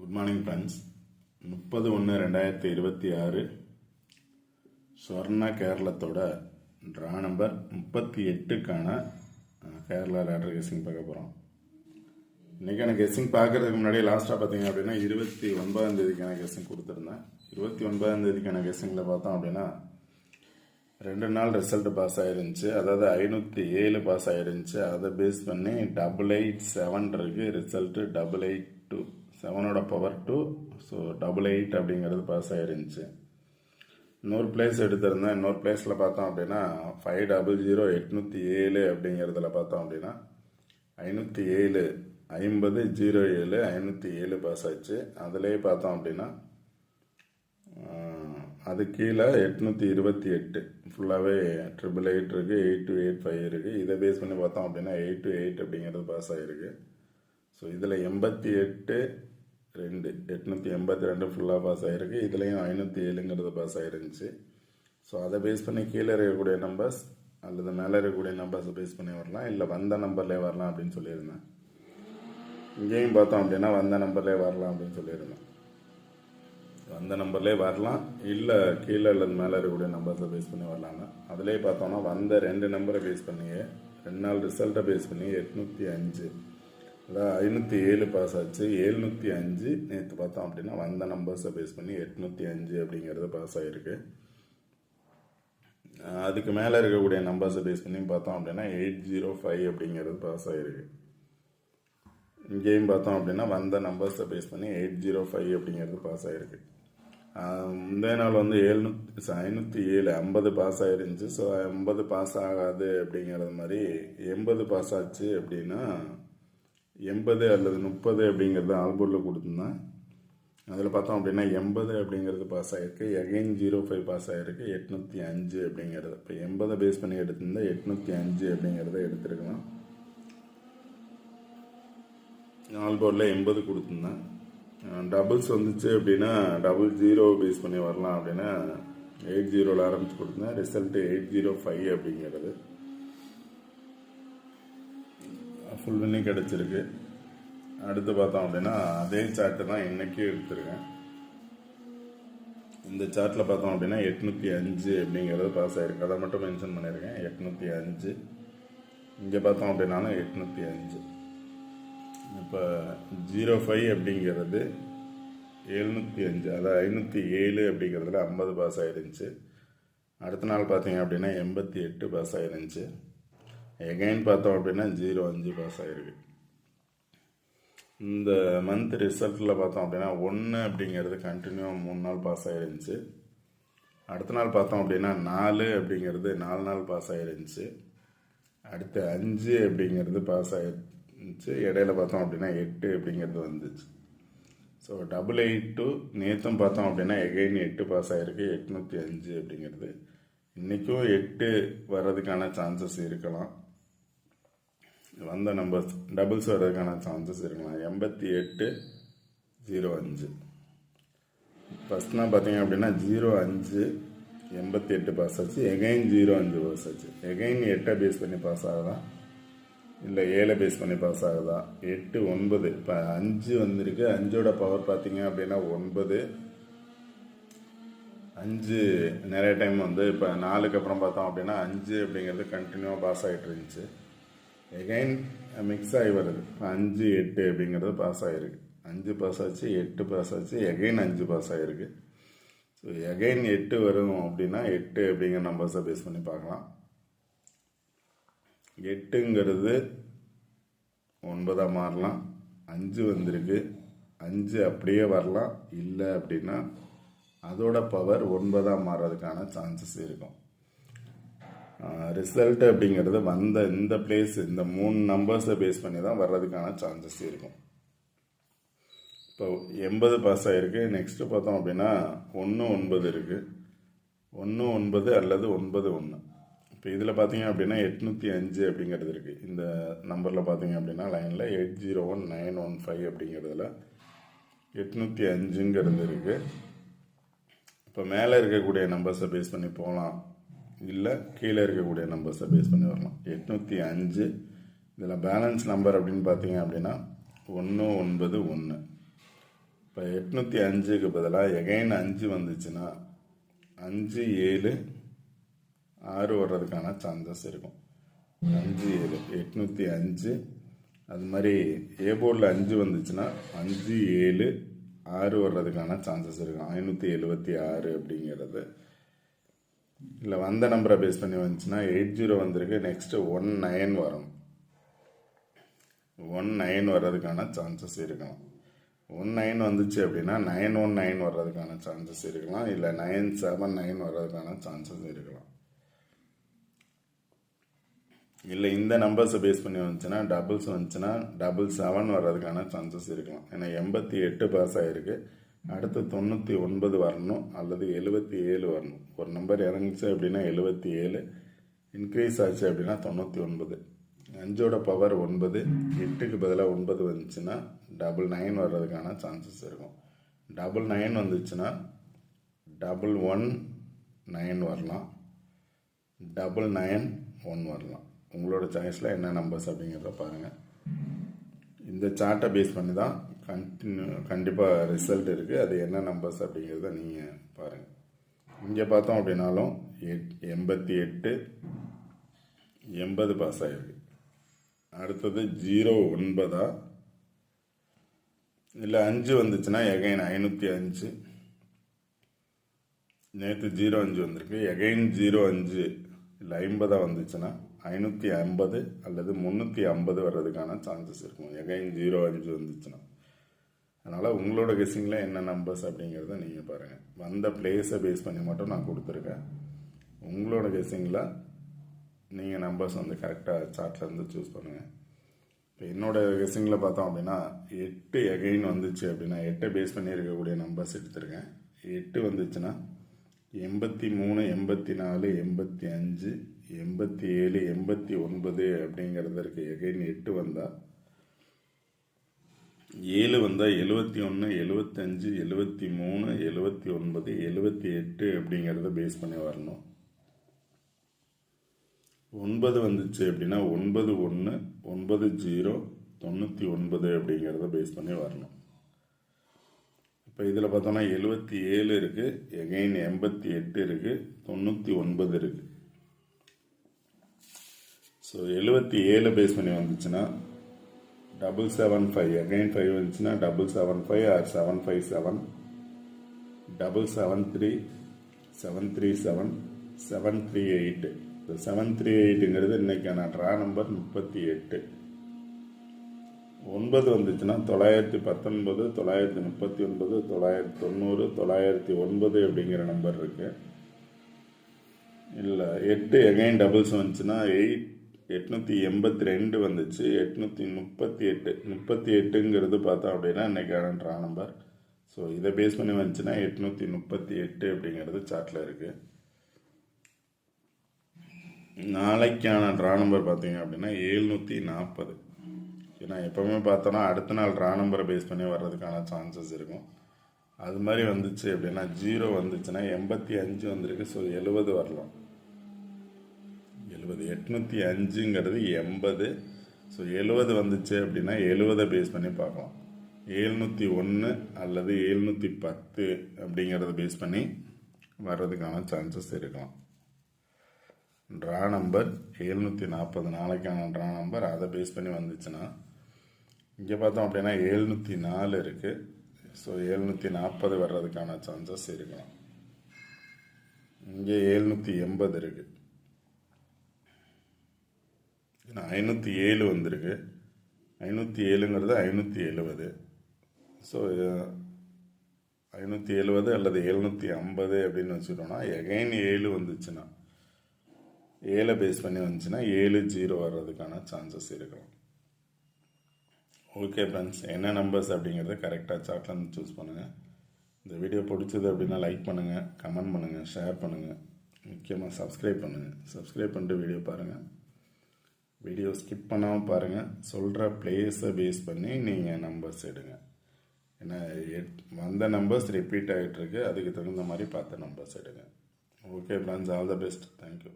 Good morning friends முப்பது ஒன்று ரெண்டாயிரத்தி இருபத்தி ஆறு ஸ்வர்ணா கேரளத்தோட ட்ரா நம்பர் முப்பத்தி எட்டுக்கான கேரளா லேட்டர் கெஸ்ஸிங் பார்க்க போகிறோம் இன்றைக்கான கெஸ்ஸிங் பார்க்கறதுக்கு முன்னாடி லாஸ்ட்டாக பார்த்தீங்க அப்படின்னா இருபத்தி ஒன்பதாம் தேதிக்கான கெஸ்ஸிங் கொடுத்துருந்தேன். இருபத்தி ஒன்பதாம் தேதிக்கான கெஸ்ஸிங்கில் பார்த்தோம் அப்படின்னா ரெண்டு நாள் ரிசல்ட் பாஸ் ஆயிருந்துச்சு. அதாவது ஐநூற்றி ஏழு பாஸ் ஆயிருந்துச்சு. அதை பேஸ் பண்ணி டபுள் எயிட் செவன் இருக்குது result double eight செவனோட power two so double eight அப்படிங்கிறது பாஸ் ஆகிருந்துச்சு இன்னொரு பிளேஸ் எடுத்திருந்தேன். இன்னொரு பிளேஸில் பார்த்தோம் அப்படின்னா ஃபைவ் டபுள் ஜீரோ எட்நூற்றி ஏழு அப்படிங்கிறதுல பார்த்தோம் அப்படின்னா ஐநூற்றி ஏழு ஐம்பது ஜீரோ ஏழு ஐநூற்றி ஏழு பாஸ் ஆச்சு. அதுலேயே பார்த்தோம் அப்படின்னா அது கீழே எட்நூற்றி இருபத்தி எட்டு. ஃபுல்லாகவே ட்ரிபிள் எயிட் இருக்குது எயிட் டு எயிட் ஃபைவ் இருக்குது இதை பேஸ் பண்ணி பார்த்தோம் அப்படின்னா எயிட் டு எயிட் அப்படிங்கிறது பாஸ் ஆகிருக்கு ஸோ இதில் எண்பத்தி எட்டு ரெண்டு எட்நூற்றி எண்பத்தி ரெண்டு ஃபுல்லாக பாஸ் ஆகிருக்கு இதுலேயும் ஐநூற்றி ஏழுங்கிறது பாஸ் ஆகிருந்துச்சு ஸோ அதை பேஸ் பண்ணி கீழே இருக்கக்கூடிய நம்பர்ஸ் அல்லது மேலே இருக்கக்கூடிய நம்பர்ஸை பேஸ் பண்ணி வரலாம். இல்லை வந்த நம்பர்லேயே வரலாம் அப்படின்னு சொல்லியிருந்தேன். இங்கேயும் பார்த்தோம் அப்படின்னா வந்த நம்பர்லேயே வரலாம் அப்படின்னு சொல்லியிருந்தேன். வந்த நம்பர்லேயே வரலாம். இல்லை கீழே அல்லது மேலே இருக்கக்கூடிய நம்பர்ஸை பேஸ் பண்ணி வரலாங்க அதிலே பார்த்தோம்னா வந்த ரெண்டு நம்பரை பேஸ் பண்ணியே ரெண்டு நாள் ரிசல்ட்டை பேஸ் பண்ணி எட்நூற்றி அஞ்சு. அதாவது ஐநூற்றி ஏழு பாஸ் ஆச்சு. எழுநூற்றி அஞ்சு நேற்று பார்த்தோம் அப்படின்னா வந்த நம்பர்ஸை பேஸ் பண்ணி எட்நூற்றி அஞ்சு அப்படிங்கிறது பாஸ் ஆகிருக்கு அதுக்கு மேலே இருக்கக்கூடிய நம்பர்ஸை பேஸ் பண்ணி பார்த்தோம் அப்படின்னா எயிட் ஜீரோ ஃபைவ் அப்படிங்கிறது பாஸ் ஆகிருக்கு இங்கேயும் பார்த்தோம் அப்படின்னா வந்த நம்பர்ஸை பேஸ் பண்ணி எயிட் ஜீரோ ஃபைவ் அப்படிங்கிறது பாஸ் ஆகிருக்கு முந்தைய நாள் வந்து எழுநூத்தி ஐநூற்றி ஏழு ஐம்பது பாஸ் ஆகிருந்துச்சு ஸோ ஐம்பது பாஸ் ஆகாது அப்படிங்கிறது மாதிரி எண்பது பாஸ் ஆச்சு அப்படின்னா எண்பது அல்லது முப்பது அப்படிங்கிறது ஆல்போர்டில் கொடுத்துருந்தேன். அதில் பார்த்தோம் அப்படின்னா எண்பது அப்படிங்கிறது பாஸ் ஆகிருக்கு எகைன் ஜீரோ ஃபைவ் பாஸ் ஆகிருக்கு எட்நூற்றி அஞ்சு அப்படிங்கிறது. இப்போ எண்பதை பேஸ் பண்ணி எடுத்திருந்தா எட்நூற்றி அஞ்சு அப்படிங்கிறத எடுத்துருக்கலாம். ஆல்போர்டில் எண்பது கொடுத்துருந்தேன். டபுள்ஸ் வந்துச்சு அப்படின்னா டபுள் ஜீரோ பேஸ் பண்ணி வரலாம் அப்படின்னா எயிட் ஜீரோவில் ஆரம்பித்து கொடுத்தேன் ரிசல்ட்டு எயிட் ஜீரோ ஃபைவ் அப்படிங்கிறது. ஃபுல் வின்னிங் கிடச்சிருக்கு. அடுத்து பார்த்தோம் அப்படின்னா அதே சார்ட்டு தான் இன்றைக்கும் எடுத்திருக்கேன். இந்த சார்ட்டில் பார்த்தோம் அப்படின்னா எட்நூற்றி அஞ்சு அப்படிங்கிறது பாஸ் ஆயிருக்கு. அதை மட்டும் மென்ஷன் பண்ணியிருக்கேன். எட்நூற்றி அஞ்சு. இங்கே பார்த்தோம் அப்படின்னாலும் எட்நூற்றி அஞ்சு. இப்போ ஜீரோ ஃபைவ் அப்படிங்கிறது எழுநூற்றி அஞ்சு. அதாவது ஐநூற்றி ஏழு அப்படிங்கிறதுல ஐம்பது பாஸ் ஆகிருந்துச்சு அடுத்த நாள் பார்த்தீங்க அப்படின்னா எண்பத்தி எட்டு பாஸ் ஆகிருந்துச்சு எகைன் பார்த்தோம் அப்படின்னா ஜீரோ அஞ்சு பாஸ் ஆகிருக்கு இந்த மந்த் ரிசல்ட்டில் பார்த்தோம் அப்படின்னா ஒன்று அப்படிங்கிறது கண்டினியூவாக மூணு நாள் பாஸ் ஆகிருந்துச்சு அடுத்த நாள் பார்த்தோம் அப்படின்னா நாலு அப்படிங்கிறது நாலு நாள் பாஸ் ஆகிருந்துச்சு அடுத்து அஞ்சு அப்படிங்கிறது பாஸ் ஆகிருந்துச்சு இடையில பார்த்தோம் அப்படின்னா எட்டு அப்படிங்கிறது வந்துச்சு. ஸோ டபுள் எயிட் டூ நேற்றும் பார்த்தோம் அப்படின்னா எகைன் எட்டு பாஸ் ஆகிருக்கு எட்நூற்றி அஞ்சு அப்படிங்கிறது. இன்றைக்கும் எட்டு வர்றதுக்கான சான்சஸ் இருக்கலாம். வந்த நம்பர்ஸ் டபுள்ஸ் வர்றதுக்கான சான்சஸ் இருக்கலாம் எண்பத்தி எட்டு ஜீரோ அஞ்சு. ஃபஸ்ட்னா பார்த்தீங்க அப்படின்னா ஜீரோ அஞ்சு எண்பத்தி எட்டு பாஸ் ஆச்சு. எகைன் ஜீரோ அஞ்சு பாஸ் ஆச்சு. எகைன் எட்டை பேஸ் பண்ணி பாஸ் ஆகுதா? இல்லை ஏழை பேஸ் பண்ணி பாஸ் ஆகுதா? எட்டு ஒன்பது. இப்போ அஞ்சு வந்திருக்கு. அஞ்சோட பவர் பார்த்தீங்க அப்படின்னா ஒன்பது. அஞ்சு நிறைய டைம் வந்து இப்போ நாலுக்கு அப்புறம் பார்த்தோம் அப்படின்னா அஞ்சு அப்படிங்கிறது கண்டினியூவாக பாஸ் ஆகிட்டு இருந்துச்சு. எகைன் மிக்ஸ் ஆகி வருது இப்போ அஞ்சு எட்டு அப்படிங்கிறது பாஸ் ஆகிருக்கு அஞ்சு பாஸ் ஆச்சு எட்டு பாஸ் ஆச்சு எகைன் அஞ்சு பாஸ் ஆகிருக்கு ஸோ எகைன் எட்டு வரும் அப்படின்னா எட்டு அப்படிங்கிற நம்பர்ஸை பேஸ் பண்ணி பார்க்கலாம். எட்டுங்கிறது ஒன்பதாக மாறலாம். அஞ்சு வந்திருக்கு. அஞ்சு அப்படியே வரலாம். இல்லை அப்படின்னா அதோட பவர் ஒன்பதாக மாறதுக்கான சான்சஸ் இருக்கும். ரிசல்ட் அப்படிங்கிறது வந்த இந்த பிளேஸ் இந்த மூணு நம்பர்ஸை பேஸ் பண்ணி தான் வர்றதுக்கான சான்சஸ் இருக்கும். இப்போ எண்பது பாஸ் ஆகிருக்கு நெக்ஸ்ட்டு பார்த்தோம் அப்படின்னா ஒன்று ஒன்பது இருக்குது ஒன்று ஒன்பது அல்லது ஒன்பது ஒன்று இப்போ இதில் பார்த்தீங்க அப்படின்னா எட்நூற்றி அஞ்சு அப்படிங்கிறது இருக்குது இந்த நம்பரில் பார்த்தீங்க அப்படின்னா லைனில் eight zero one nine one five அப்படிங்கிறதுல எட்நூற்றி அஞ்சுங்கிறது இருக்குது இப்போ மேலே இருக்கக்கூடிய நம்பர்ஸை பேஸ் பண்ணி போகலாம் இல்லை கீழே இருக்கக்கூடிய நம்பர்ஸை பேஸ் பண்ணி வரலாம். எட்நூற்றி அஞ்சு இதில் பேலன்ஸ் நம்பர் அப்படின்னு பார்த்தீங்க அப்படின்னா ஒன்று ஒன்பது ஒன்று இப்போ எட்நூற்றி அஞ்சுக்கு பதிலாக எகைன் அஞ்சு வந்துச்சுன்னா அஞ்சு ஏழு ஆறு வர்றதுக்கான சான்சஸ் இருக்கும். அஞ்சு ஏழு எட்நூற்றி அஞ்சு அது மாதிரி ஏ போர்டில் அஞ்சு வந்துச்சுன்னா அஞ்சு ஏழு ஆறு வர்றதுக்கான சான்சஸ் இருக்கும். ஐநூற்றி எழுபத்தி ஆறு அப்படிங்கிறது. இல்லை வந்த நம்பரை பேஸ் பண்ணி வந்துச்சுன்னா எயிட் ஜீரோ வந்திருக்கு. நெக்ஸ்ட்டு ஒன் நைன் வரும். ஒன் நைன் வர்றதுக்கான சான்சஸ் இருக்கலாம். ஒன் நைன் வந்துச்சு அப்படின்னா நைன் ஒன் நைன் வர்றதுக்கான சான்சஸ் இருக்கலாம். இல்லை நைன் செவன் நைன் வர்றதுக்கான சான்சஸ் இருக்கலாம். இல்லை இந்த நம்பர்ஸை பேஸ் பண்ணி வந்துச்சுன்னா டபுள்ஸ் வந்துச்சுன்னா டபுள் செவன் வர்றதுக்கான சான்சஸ் இருக்கலாம். ஏன்னா எண்பத்தி எட்டு பாஸ் ஆகிருக்கு அடுத்து தொண்ணூற்றி ஒன்பது வரணும் அல்லது எழுபத்தி ஏழு வரணும். ஒரு நம்பர் இறங்குச்சு அப்படின்னா எழுபத்தி ஏழு இன்க்ரீஸ் ஆச்சு அப்படின்னா தொண்ணூற்றி ஒன்பது. அஞ்சோட பவர் ஒன்பது எட்டுக்கு பதிலாக ஒன்பது வந்துச்சுன்னா டபுள் நைன் வர்றதுக்கான சான்சஸ் இருக்கும். டபுள் நைன் வந்துச்சுன்னா டபுள் ஒன் நைன் வரலாம். டபுள் நைன் ஒன் வரலாம். உங்களோட சாய்ஸில் என்ன நம்பர்ஸ் அப்படிங்கிறத பாருங்கள் இந்த சார்ட்டை பேஸ் பண்ணி தான் கண்டினியூ கண்டிப்பாக ரிசல்ட் இருக்குது அது என்ன நம்பர்ஸ் அப்படிங்கிறத நீங்கள் பாருங்கள் இங்கே பார்த்தோம் அப்படின்னாலும் எட் எண்பத்தி எட்டு எண்பது பாஸ் ஆகிருக்கு அடுத்தது ஜீரோ ஒன்பதா? இல்லை அஞ்சு வந்துச்சுன்னா எகைன் ஐநூற்றி அஞ்சு. நேற்று ஜீரோ அஞ்சு வந்திருக்கு. எகைன் ஜீரோ அஞ்சு. இல்லை ஐம்பதாக வந்துச்சுன்னா ஐநூற்றி ஐம்பது அல்லது முந்நூற்றி ஐம்பது வர்றதுக்கான சான்சஸ் இருக்கும். எகைன் ஜீரோ அஞ்சு வந்துச்சுன்னா. அதனால் உங்களோட கெஸ்ஸிங்கில் என்ன நம்பர்ஸ் அப்படிங்கிறத நீங்கள் பாருங்கள் வந்த பிளேஸை பேஸ் பண்ணி மட்டும் நான் கொடுத்துருக்கேன். உங்களோட கெஸ்ஸிங்கில் நீங்கள் நம்பர்ஸ் வந்து கரெக்டாக சார்ட்லேருந்து சூஸ் பண்ணுங்கள் இப்போ என்னோட கெஸ்ஸிங்கில் பார்த்தோம் அப்படின்னா எட்டு எகைன் வந்துச்சு அப்படின்னா எட்டை பேஸ் பண்ணி இருக்கக்கூடிய நம்பர்ஸ் எடுத்திருக்கேன். எட்டு வந்துச்சுன்னா எண்பத்தி மூணு எண்பத்தி நாலு எண்பத்தி அஞ்சு எண்பத்தி ஏழு எண்பத்தி ஒன்பது அப்படிங்கிறதற்கு எகைன் எட்டு வந்தால் ஏழு வந்தால் எழுபத்தி ஒன்று எழுபத்தஞ்சு எழுபத்தி மூணு எழுபத்தி ஒன்பது எழுபத்தி எட்டு அப்படிங்கிறத பேஸ் பண்ணி வரணும். ஒன்பது வந்துச்சு அப்படின்னா ஒன்பது ஒன்று ஒன்பது ஜீரோ தொண்ணூற்றி ஒன்பது அப்படிங்கிறத பேஸ் பண்ணி வரணும். இப்போ இதில் பார்த்தோன்னா எழுபத்தி ஏழு இருக்குது எகைன் எண்பத்தி எட்டு இருக்குது தொண்ணூற்றி ஒன்பது இருக்குது ஸோ எழுபத்தி ஏழு பேஸ் பண்ணி வந்துச்சுன்னா double seven five again five வந்துச்சுன்னா double seven five or seven five seven double seven three seven three seven seven three eight இந்த செவன் த்ரீ எயிட்டுங்கிறது இன்றைக்கான ட்ரா நம்பர் முப்பத்தி எட்டு. ஒன்பது வந்துச்சுன்னா தொள்ளாயிரத்தி பத்தொன்பது தொள்ளாயிரத்தி முப்பத்தி ஒன்பது தொள்ளாயிரத்தி தொண்ணூறு தொள்ளாயிரத்தி ஒன்பது அப்படிங்கிற நம்பர் இருக்கு. இல்லை எட்டு எகைன் டபுள்ஸ் வந்துச்சுன்னா எயிட் எட்நூற்றி எண்பத்தி ரெண்டு வந்துச்சு. எட்நூற்றி முப்பத்தி எட்டு முப்பத்தி எட்டுங்கிறது பார்த்தோம் அப்படின்னா இன்றைக்கான ட்ரா நம்பர் ஸோ இதை பேஸ் பண்ணி வந்துச்சுன்னா எட்நூற்றி முப்பத்தி எட்டு அப்படிங்கிறது சார்ட்டில் இருக்குது நாளைக்கான ட்ரா நம்பர் பார்த்தீங்க அப்படின்னா ஏழ்நூற்றி நாற்பது ஏன்னா எப்போவுமே பார்த்தோன்னா அடுத்த நாள் ட்ரா நம்பரை பேஸ் பண்ணி வர்றதுக்கான சான்சஸ் இருக்கும். அது மாதிரி வந்துச்சு அப்படின்னா ஜீரோ வந்துச்சுன்னா எண்பத்தி அஞ்சு வந்திருக்கு. ஸோ எழுபது வரலாம். எழுபது எட்நூற்றி அஞ்சுங்கிறது எண்பது. ஸோ எழுபது வந்துச்சு அப்படின்னா எழுபதை பேஸ் பண்ணி பார்க்கலாம். ஏழ்நூற்றி ஒன்று அல்லது ஏழ்நூற்றி பத்து அப்படிங்கிறத பேஸ் பண்ணி வர்றதுக்கான சான்சஸ் இருக்கலாம். ட்ரா நம்பர் எழுநூற்றி நாற்பது. நாளைக்கான ட்ரா நம்பர் அதை பேஸ் பண்ணி வந்துச்சுன்னா இங்கே பார்த்தோம் அப்படின்னா எழுநூற்றி நாலு இருக்குது ஸோ எழுநூற்றி நாற்பது வர்றதுக்கான சான்சஸ் இருக்கலாம். இங்கே எழுநூற்றி எண்பது இருக்குது ஏன்னா ஐநூற்றி ஏழு வந்திருக்கு. ஐநூற்றி ஏழுங்கிறது ஐநூற்றி எழுபது ஸோ ஐநூற்றி எழுபது அல்லது எழுநூற்றி ஐம்பது அப்படின்னு வச்சுட்டோம்னா எகைன் ஏழு வந்துச்சுன்னா ஏழை பேஸ் பண்ணி வந்துச்சுன்னா ஏழு ஜீரோ வர்றதுக்கான சான்சஸ் இருக்கலாம். ஓகே ஃப்ரெண்ட்ஸ் என்ன நம்பர்ஸ் அப்படிங்கிறத கரெக்டாக சார்ட்டில் வந்து சூஸ் பண்ணுங்கள் இந்த வீடியோ பிடிச்சது அப்படின்னா லைக் பண்ணுங்கள் கமெண்ட் பண்ணுங்கள் ஷேர் பண்ணுங்கள் முக்கியமாக சப்ஸ்கிரைப் பண்ணுங்கள் சப்ஸ்கிரைப் பண்ணிட்டு வீடியோ பாருங்கள் வீடியோ ஸ்கிப் பண்ணாமல் பாருங்கள் சொல்கிற பிளேஸை பேஸ் பண்ணி நீங்கள் நம்பர்ஸ் எடுங்க. ஏன்னா எட்- வந்த நம்பர்ஸ் ரிப்பீட் ஆகிட்டுருக்கு அதுக்கு தகுந்த மாதிரி பார்த்த நம்பர்ஸ் எடுங்க. Okay friends all the best thank you